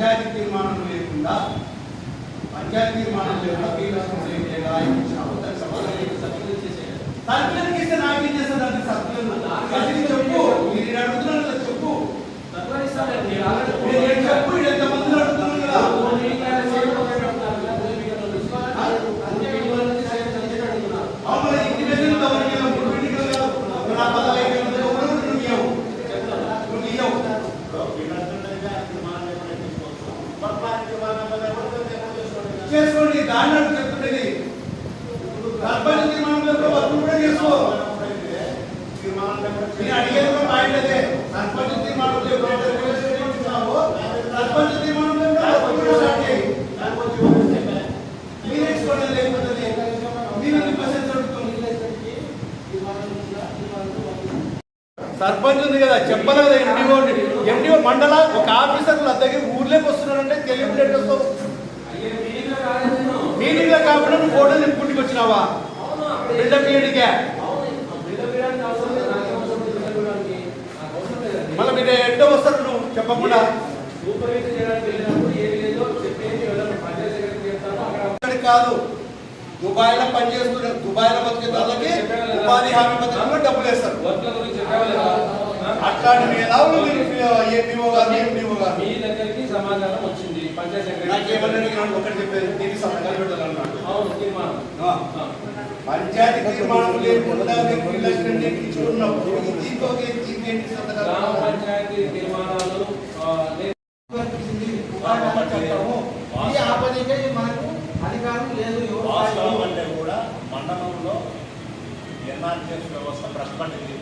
పంచాయతీ తీర్మానం లేకుండా పంచాయతీ తీర్మానం లేకుండా పీఎస్ చేయాలి? చేసుకోండి దాన్ని అని చెప్తుండేది. గర్భాన్ని తీర్మానంలో కూడా వర్క్ కూడా నేను సర్పంచ్ మీరు మీరు ఉంది కదా చెప్పలేదు ఎండిఓ ఎండిఓ మండల ఒక ఆఫీసర్ దగ్గర ఊర్లోకి వస్తున్నారంటే తెలియకుండా లో నువ్వు ఫోటో నింపుకుంటుకు వచ్చినావా చేయడికే మళ్ళీ మీరు ఎట్టో వస్తారు నువ్వు? చెప్పకుండా. కాదు. దుబాయ్లో పనిచేస్తున్న దుబాయ్లో బతికే వాళ్ళకి ఉపాధి హామీ పథకంలో డబ్బులు వేస్తారు. అట్లాంటి మేధావులు ఏపీఓ గారు ఎంపీఓ గారు. మీ దగ్గరికి సమాధానం వచ్చింది. పంచాయతీ తీర్మానం. లేకుండా ఉన్నప్పుడు దీంతో గ్రామ పంచాయతీ మనకు అధికారం లేదు వాస్తవం అంటే కూడా మండలంలో ఎన్ఆర్టీఎస్ వ్యవస్థ ప్రశ్నపడింది